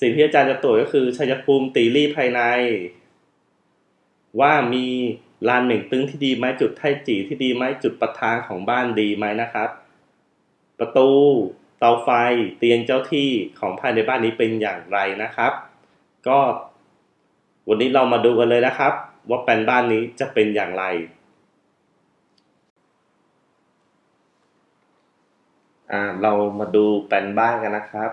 สิ่งที่อาจารย์จะตรวจก็คือชัยภูมิตีรี่ภายใน ว่ามีลานเหม่งตึงที่ดีไหมจุดไทจีที่ดีไหมจุดประทางของบ้านดีไหมนะครับ ประตูเตาไฟเตียงเจ้าที่ของภายในบ้านนี้เป็นอย่างไรนะครับ ก็วันนี้เรามาดูกันเลยนะครับ ว่าแปลนบ้านนี้จะเป็นอย่างไรอ่าเรามาดูแปลนบ้านกันนะครับ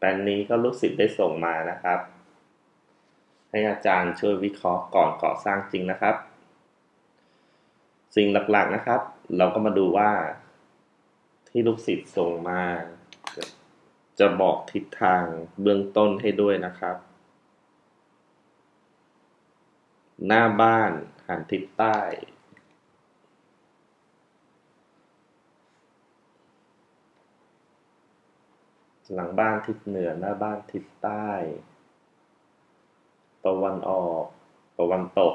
แปลนนี้ก็ลูกศิษย์ได้ส่งมานะครับ ให้อาจารย์ช่วยวิเคราะห์ก่อนก่อสร้างจริงนะครับ สิ่งหลักๆนะครับ เราก็มาดูว่าที่ลูกศิษย์ส่งมา จะบอกทิศทางเบื้องต้นให้ด้วยนะครับ หน้าบ้านหันทิศใต้ หลังบ้านทิศเหนือหน้าบ้านทิศใต้ตะวันออกตะวันตก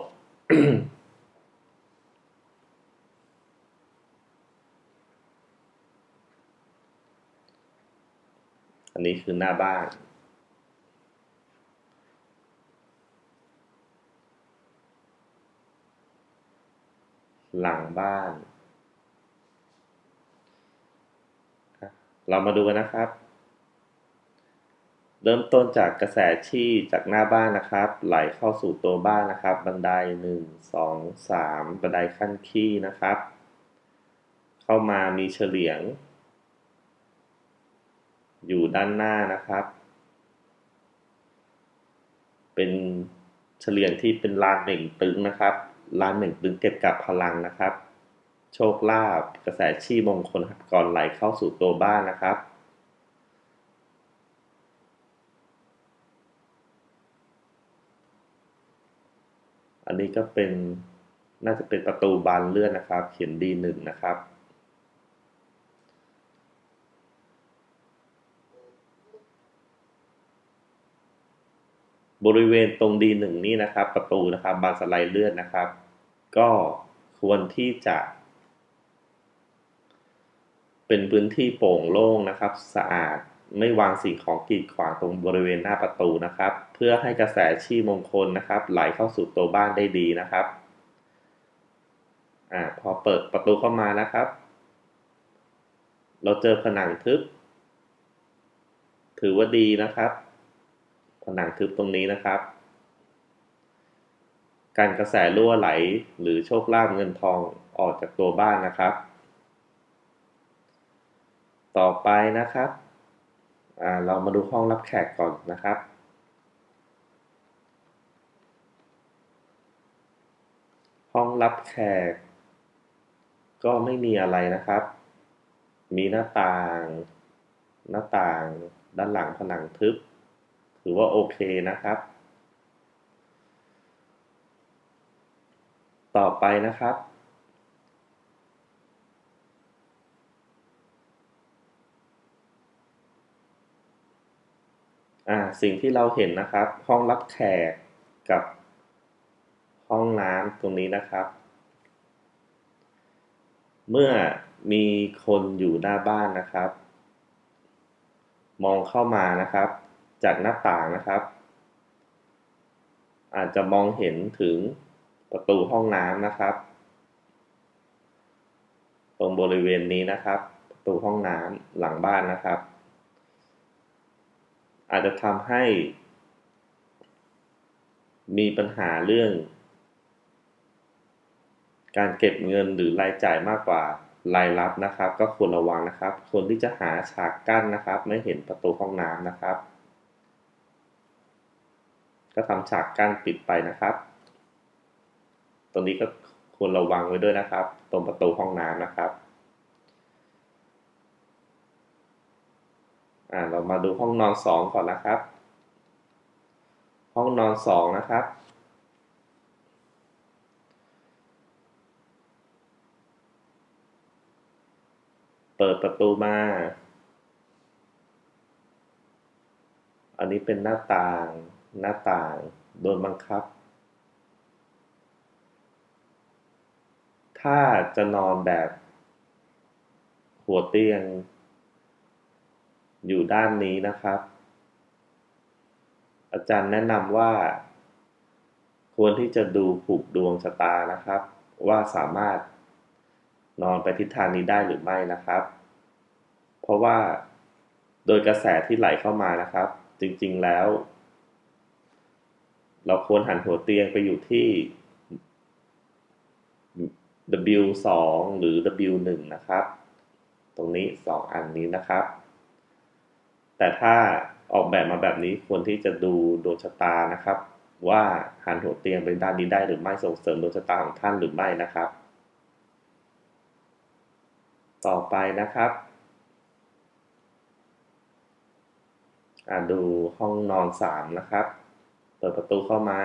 อันนี้คือหน้าบ้าน หลังบ้าน เรามาดูกันนะครับ เริ่มต้นจากกระแสที่จากหน้าบ้านนะครับ ไหลเข้าสู่ตัวบ้านนะครับ บันไดหนึ่งสองสามบันไดขั้นขี้นะครับ เข้ามามีเฉลียง อยู่ด้านหน้านะครับ เป็นเฉลียงที่เป็นลานเหน่งตึงนะครับลานเหน่งตึงเก็บกับพลังนะครับ โชคลาภกระแสชีมงคลครับก่อนไหลเข้าสู่ตัวบ้านนะครับ อันนี้ก็เป็นน่าจะเป็นประตูบานเลื่อนนะครับ เขียนดีหนึ่งนะครับ บริเวณตรงดีหนึ่งนี่นะครับ ประตูนะครับบานสไลด์เลื่อนนะครับ ก็ควรที่จะ เป็นพื้นที่โปร่งโล่งนะครับ สะอาด ไม่วางสิ่งของกีดขวางตรงบริเวณหน้าประตูนะครับ เพื่อให้กระแสชีมงคลนะครับ ไหลเข้าสู่ตัวบ้านได้ดีนะครับอ่าพอเปิดประตูเข้ามานะครับ เราเจอผนังทึบ ถือว่าดีนะครับ ผนังทึบตรงนี้นะครับ การกระแสรั่วไหลหรือโชคลาภเงินทองออกจากตัวบ้านนะครับ ต่อไปนะครับ เรามาดูห้องรับแขกก่อนนะครับ ห้องรับแขก ก็ไม่มีอะไรนะครับ มีหน้าต่าง หน้าต่างด้านหลังผนังทึบ ถือว่าโอเคนะครับ ต่อไปนะครับ อ่าสิ่งที่เราเห็นนะครับ ห้องรับแขกกับห้องน้ำตรงนี้นะครับ เมื่อมีคนอยู่หน้าบ้านนะครับ มองเข้ามานะครับ จากหน้าต่างนะครับ อาจจะมองเห็นถึงประตูห้องน้ำนะครับ ตรงบริเวณนี้นะครับ ประตูห้องน้ำหลังบ้านนะครับ อาจจะทำให้ มีปัญหาเรื่อง การเก็บเงินหรือรายจ่ายมากกว่ารายรับนะครับ ก็ควรระวังนะครับควรที่จะหาฉากกั้นนะครับ ไม่เห็นประตูห้องน้ำนะครับ ก็ทำฉากกั้นปิดไปนะครับตรงนี้ก็ควรระวังไว้ด้วยนะครับ ตรงประตูห้องน้ำนะครับ อ่าเรามาดูห้องนอนสองก่อนนะครับ ห้องนอนสองนะครับ เปิดประตูมา อันนี้เป็นหน้าต่าง หน้าต่าง โดนบังคับ ถ้าจะนอนแบบหัวเตียง อยู่ด้านนี้นะครับ อาจารย์แนะนำว่า ควรที่จะดูผูกดวงชะตานะครับ ว่าสามารถนอนไปทิศทางนี้ได้หรือไม่นะครับ เพราะว่าโดยกระแสที่ไหลเข้ามานะครับ จริงๆแล้ว เราควรหันหัวเตียงไปอยู่ที่ W2 หรือ W1 นะครับ ตรงนี้ 2 อันนี้นะครับ แต่ถ้าออกแบบมาแบบนี้ควรที่จะดูดวงชะตานะครับ ว่าหันหัวเตียงไปด้านนี้ได้หรือไม่ส่งเสริมดวงชะตาของท่านหรือไม่นะครับ ต่อไปนะครับอ่าดูห้องนอนสามนะครับ เปิดประตูเข้ามา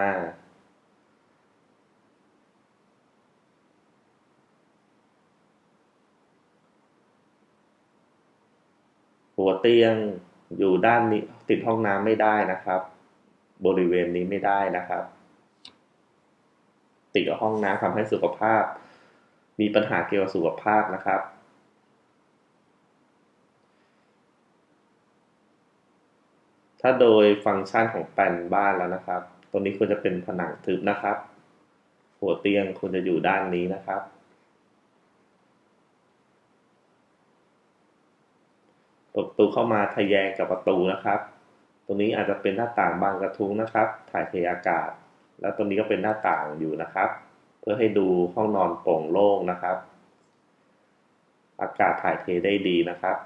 หัวเตียง อยู่ด้านนี้ติดห้องน้ำไม่ได้นะครับ บริเวณนี้ไม่ได้นะครับ ติดกับห้องน้ำทำให้สุขภาพ มีปัญหาเกี่ยวกับสุขภาพนะครับ ถ้าโดยฟังก์ชันของแปลนบ้านแล้วนะครับ ตรงนี้ควรจะเป็นผนังทึบนะครับ หัวเตียงควรจะอยู่ด้านนี้นะครับ เปิดประตูเข้ามาทะแยงกับประตูนะครับ ตรงนี้อาจจะเป็นหน้าต่างบานกระทุ้งนะครับ ถ่ายเทอากาศ แล้วตรงนี้ก็เป็นหน้าต่างอยู่นะครับ เพื่อให้ดูห้องนอนโปร่งโล่งนะครับ อากาศถ่ายเทได้ดีนะครับ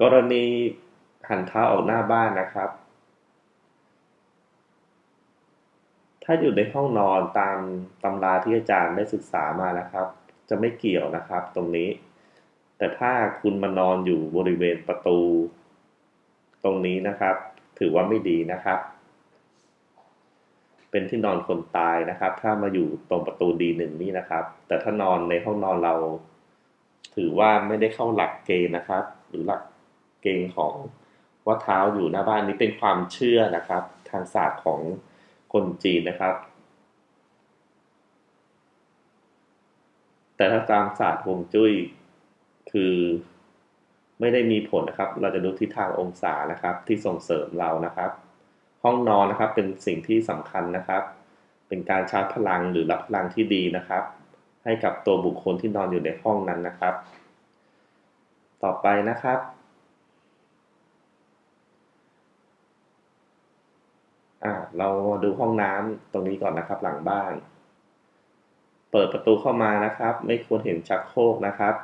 กรณี หันเท้าออกหน้าบ้านนะครับ ถ้าอยู่ในห้องนอนตามตำราที่อาจารย์ได้ศึกษามานะครับ จะไม่เกี่ยวนะครับตรงนี้ แต่ถ้าคุณมานอนอยู่บริเวณประตู ตรงนี้นะครับ ถือว่าไม่ดีนะครับ เป็นที่นอนคนตายนะครับ ถ้ามาอยู่ตรงประตูดีหนึ่งนี่นะครับ แต่ถ้านอนในห้องนอนเราถือว่าไม่ได้เข้าหลักเกณฑ์นะครับ หรือหลักเกณฑ์ของ ว่าเท้าอยู่หน้าบ้านนี้เป็นความเชื่อนะครับ ทางศาสตร์ของคนจีนนะครับ แต่ถ้าตามศาสตร์ฮวงจุ้ยคือไม่ได้มีผลนะครับ เราจะดูทิศทางองศานะครับ ที่ส่งเสริมเรานะครับ ห้องนอนนะครับเป็นสิ่งที่สำคัญนะครับ เป็นการชาร์จพลังหรือรับพลังที่ดีนะครับ ให้กับตัวบุคคลที่นอนอยู่ในห้องนั้นนะครับ ต่อไปนะครับ อ่าเราดูห้องน้ำตรงนี้ก่อนนะครับ หลังบ้าน เปิดประตูเข้ามานะครับ ไม่ควรเห็นชักโครกนะครับ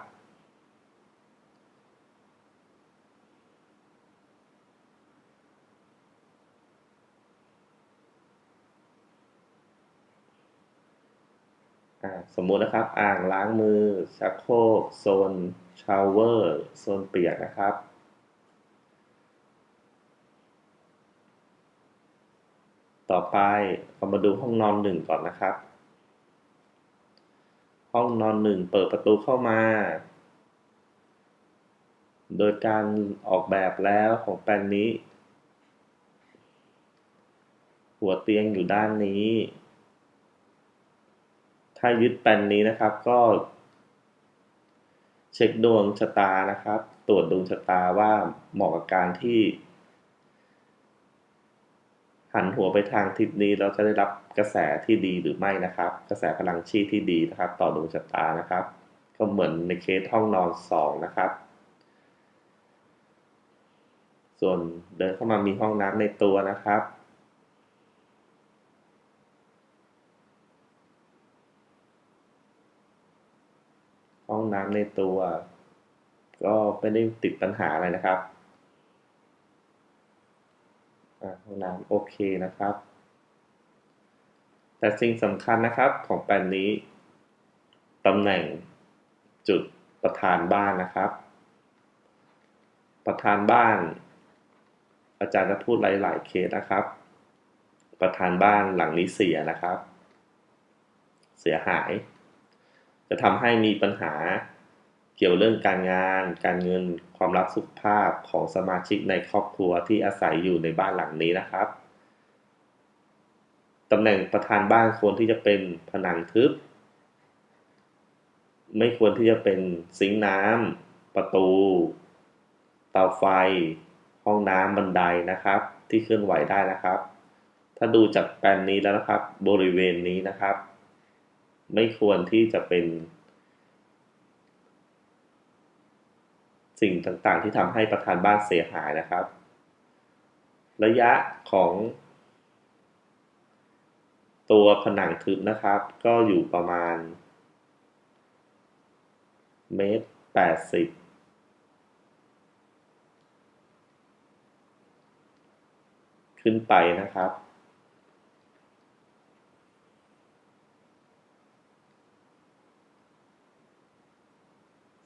สมมุตินะครับ อ่างล้างมือ ชักโครกโซนชาวเวอร์ โซนเปียกนะครับ ต่อไปเรามาดูห้องนอนหนึ่งก่อนนะครับ ห้องนอนหนึ่งเปิดประตูเข้ามา โดยการออกแบบแล้วของแปลนนี้ หัวเตียงอยู่ด้านนี้ ถ้ายึดแปลนนี้นะครับก็ เช็คดวงชะตานะครับ ตรวจดวงชะตาว่าเหมาะกับการที่ หันหัวไปทางทิศนี้เราจะได้รับกระแสที่ดีหรือไม่นะครับ กระแสพลังชีที่ดีนะครับ ต่อดวงชะตานะครับ ก็เหมือนในเคสห้องนอนสองนะครับ ส่วนเดินเข้ามามีห้องน้ำในตัวนะครับห้องน้ำในตัว ก็ไม่ได้ติดปัญหาอะไรนะครับ ห้องน้ำโอเคนะครับ แต่สิ่งสำคัญนะครับของแปลนนี้ตำแหน่งจุดประธานบ้านนะครับ ประธานบ้าน อาจารย์จะพูดหลาย ๆ เคสนะครับ ประธานบ้านหลังนี้เสียนะครับ เสียหาย จะทำให้มีปัญหา เกี่ยวเรื่องการงาน การเงิน ความรักสุขภาพของสมาชิกในครอบครัวที่อาศัยอยู่ในบ้านหลังนี้นะครับตำแหน่งประธานบ้านควรที่จะเป็นผนังทึบ ไม่ควรที่จะเป็นซิงน้ำประตู เตาไฟ ห้องน้ำบันไดนะครับ ที่เคลื่อนไหวได้นะครับ ถ้าดูจากแปลนนี้แล้วนะครับ บริเวณนี้นะครับ ไม่ควรที่จะเป็น สิ่งต่างๆ ที่ทำให้ประธานบ้านเสียหายนะครับ ระยะของตัวผนังทึบนะครับ ก็อยู่ประมาณเมตรแปดสิบขึ้นไปนะครับ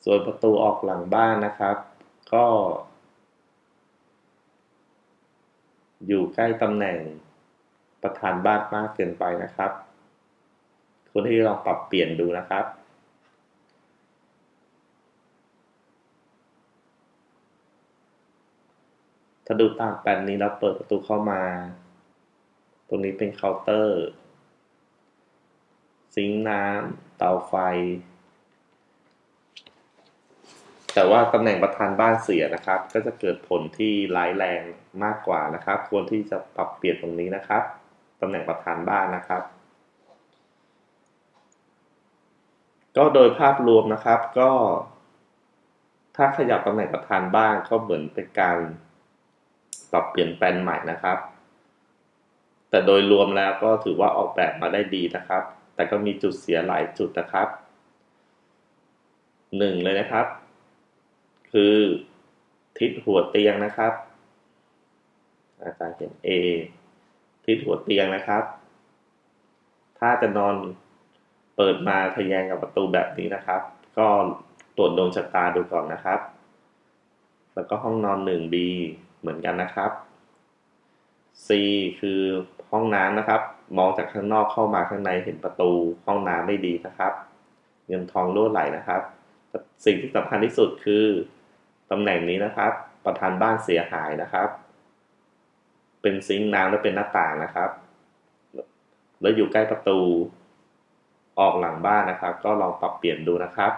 ส่วนประตูออกหลังบ้านนะครับ ก็ อยู่ใกล้ตำแหน่งประธานบ้านมากเกินไปนะครับควรที่ลองปรับเปลี่ยนดูนะครับถ้าดูตามแปลนนี้เราเปิดประตูเข้ามา ตรงนี้เป็นเคาน์เตอร์ ซิงค์น้ำเตาไฟ แต่ว่าตำแหน่งประธานบ้านเสียนะครับ ก็จะเกิดผลที่ร้ายแรงมากกว่านะครับ ควรที่จะปรับเปลี่ยนตรงนี้นะครับตำแหน่งประธานบ้านนะครับ ก็โดยภาพรวมนะครับก็ ถ้าขยับตำแหน่งประธานบ้านก็เหมือนเป็นการปรับเปลี่ยนแปลงใหม่นะครับ แต่โดยรวมแล้วก็ถือว่าออกแบบมาได้ดีนะครับ แต่ก็มีจุดเสียหลายจุดนะครับหนึ่งเลยนะครับ คือ ทิศหัวเตียงนะครับอาจารย์เขียน A ทิศหัวเตียงนะครับ ถ้าจะนอนเปิดมาทะแยงกับประตูแบบนี้นะครับ ก็ตรวจดวงชะตาดูก่อนนะครับ แล้วก็ห้องนอน 1B เหมือนกันนะครับ C คือห้องน้ำนะครับ มองจากข้างนอกเข้ามาข้างในเห็นประตู ห้องน้ำไม่ดีนะครับ เงินทองรั่วไหลนะครับ สิ่งที่สำคัญที่สุดคือ ตำแหน่งนี้นะครับ ประธานบ้านเสียหายนะครับ เป็นซิงค์น้ำและเป็นหน้าต่างนะครับ แล้วอยู่ใกล้ประตู ออกหลังบ้านนะครับ ก็ลองปรับเปลี่ยนดูนะครับ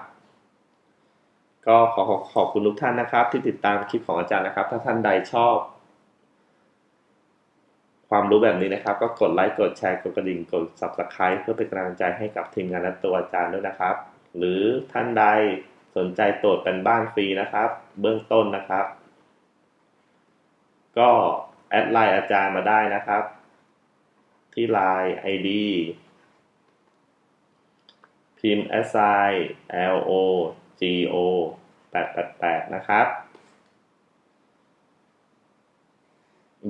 ก็ขอขอขอบคุณทุกท่านนะครับ ที่ติดตามคลิปของอาจารย์นะครับ ถ้าท่านใดชอบ ความรู้แบบนี้นะครับ ก็กดไลค์กดแชร์กดกระดิ่งกด subscribe เพื่อเป็นกำลังใจให้กับทีมงานและตัวอาจารย์ด้วยนะครับ หรือท่านใด สนใจตรวจเป็นบ้านฟรีนะครับ เบื้องต้นนะครับ ก็แอดไลน์อาจารย์มาได้นะครับ ที่ไลน์ ID พิมพ์ s i l o g o 888 นะครับ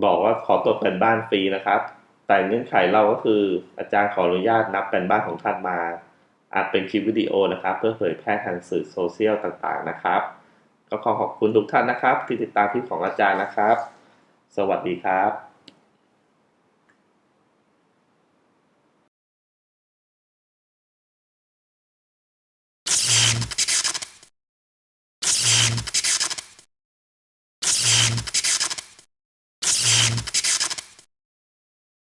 บอกว่าขอตรวจเป็นบ้านฟรีนะครับ แต่เงื่อนไขเราก็คืออาจารย์ขออนุญาตนับเป็นบ้านของท่านมา อาจเป็นคลิปวิดีโอนะครับ เพื่อเผยแพร่ทางสื่อโซเชียลต่างๆนะครับ ก็ขอขอบคุณทุกท่านนะครับ ที่ติดตามคลิปของอาจารย์นะครับ สวัสดีครับ